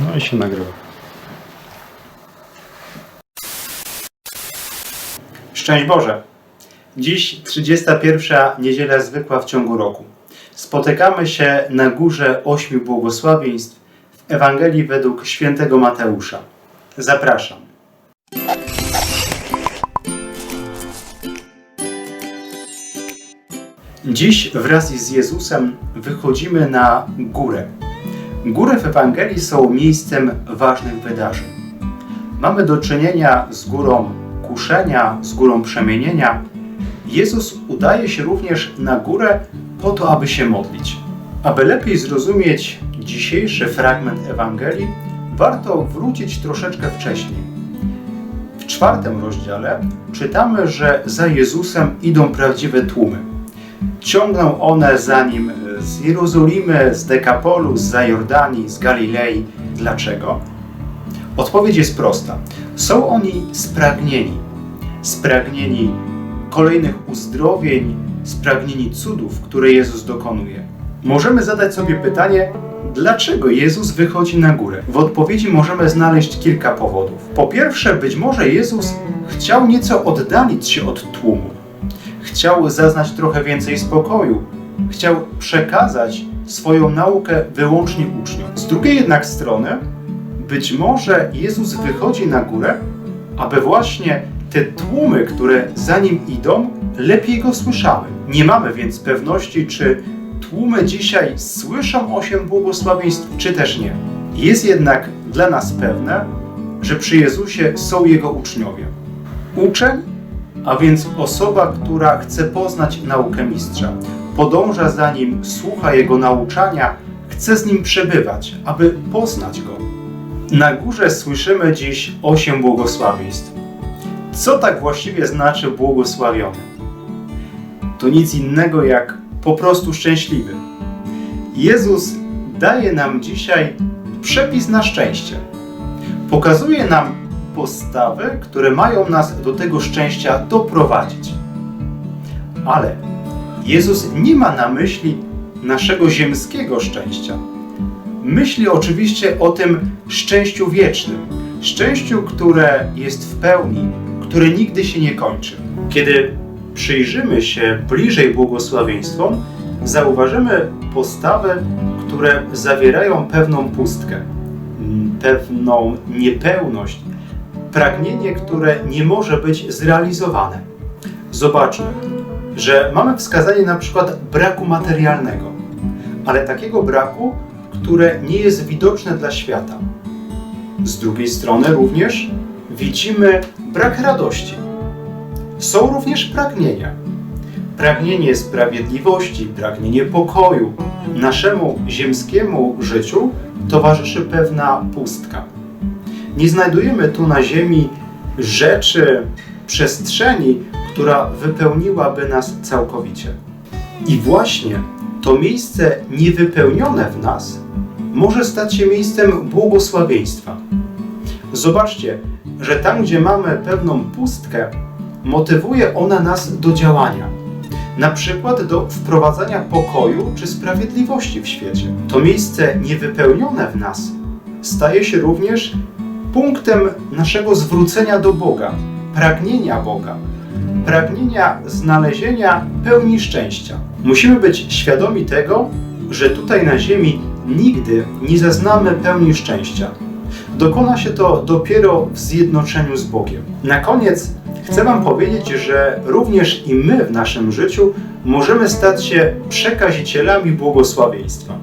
No i się nagrywa. Szczęść Boże! Dziś 31 niedziela zwykła w ciągu roku. Spotykamy się na górze ośmiu błogosławieństw w Ewangelii według świętego Mateusza. Zapraszam. Dziś wraz z Jezusem wychodzimy na górę. Góry w Ewangelii są miejscem ważnych wydarzeń. Mamy do czynienia z górą kuszenia, z górą przemienienia. Jezus udaje się również na górę po to, aby się modlić. Aby lepiej zrozumieć dzisiejszy fragment Ewangelii, warto wrócić troszeczkę wcześniej. W czwartym rozdziale czytamy, że za Jezusem idą prawdziwe tłumy. Ciągną one za nim z Jerozolimy, z Dekapolu, z Zajordanii, z Galilei. Dlaczego? Odpowiedź jest prosta. Są oni spragnieni. Spragnieni kolejnych uzdrowień, spragnieni cudów, które Jezus dokonuje. Możemy zadać sobie pytanie, dlaczego Jezus wychodzi na górę? W odpowiedzi możemy znaleźć kilka powodów. Po pierwsze, być może Jezus chciał nieco oddalić się od tłumu. Chciał zaznać trochę więcej spokoju. Chciał przekazać swoją naukę wyłącznie uczniom. Z drugiej jednak strony, być może Jezus wychodzi na górę, aby właśnie te tłumy, które za nim idą, lepiej go słyszały. Nie mamy więc pewności, czy tłumy dzisiaj słyszą osiem błogosławieństw, czy też nie. Jest jednak dla nas pewne, że przy Jezusie są jego uczniowie. Uczeń, a więc osoba, która chce poznać naukę mistrza, podąża za nim, słucha jego nauczania, chce z nim przebywać, aby poznać go. Na górze słyszymy dziś osiem błogosławieństw. Co tak właściwie znaczy błogosławiony? To nic innego jak po prostu szczęśliwy. Jezus daje nam dzisiaj przepis na szczęście. Pokazuje nam postawy, które mają nas do tego szczęścia doprowadzić. Ale Jezus nie ma na myśli naszego ziemskiego szczęścia. Myśli oczywiście o tym szczęściu wiecznym, szczęściu, które jest w pełni, które nigdy się nie kończy. Kiedy przyjrzymy się bliżej błogosławieństwom, zauważymy postawy, które zawierają pewną pustkę, pewną niepełność, pragnienie, które nie może być zrealizowane. Zobaczmy, że mamy wskazanie na przykład braku materialnego, ale takiego braku, które nie jest widoczne dla świata. Z drugiej strony również widzimy brak radości. Są również pragnienia. Pragnienie sprawiedliwości, pragnienie pokoju. Naszemu ziemskiemu życiu towarzyszy pewna pustka. Nie znajdujemy tu na ziemi rzeczy, przestrzeni, która wypełniłaby nas całkowicie. I właśnie to miejsce niewypełnione w nas może stać się miejscem błogosławieństwa. Zobaczcie, że tam, gdzie mamy pewną pustkę, motywuje ona nas do działania. Na przykład do wprowadzania pokoju czy sprawiedliwości w świecie. To miejsce niewypełnione w nas staje się również punktem naszego zwrócenia do Boga, pragnienia Boga, pragnienia znalezienia pełni szczęścia. Musimy być świadomi tego, że tutaj na Ziemi nigdy nie zaznamy pełni szczęścia. Dokona się to dopiero w zjednoczeniu z Bogiem. Na koniec chcę Wam powiedzieć, że również i my w naszym życiu możemy stać się przekazicielami błogosławieństwa.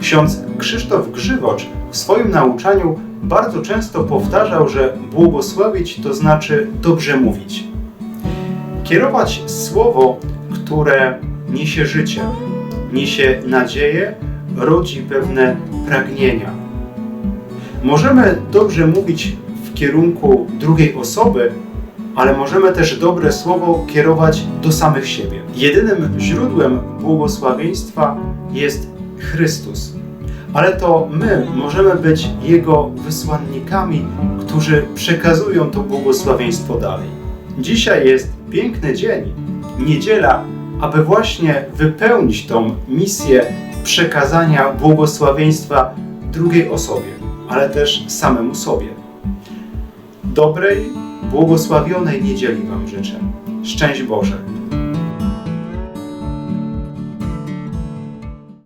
Ksiądz Krzysztof Grzywocz w swoim nauczaniu bardzo często powtarzał, że błogosławić to znaczy dobrze mówić. Kierować słowo, które niesie życie, niesie nadzieję, rodzi pewne pragnienia. Możemy dobrze mówić w kierunku drugiej osoby, ale możemy też dobre słowo kierować do samych siebie. Jedynym źródłem błogosławieństwa jest Chrystus. Ale to my możemy być Jego wysłannikami, którzy przekazują to błogosławieństwo dalej. Dzisiaj jest piękny dzień, niedziela, aby właśnie wypełnić tą misję przekazania błogosławieństwa drugiej osobie. ale też samemu sobie. Dobrej, błogosławionej niedzieli Wam życzę. Szczęść Boże!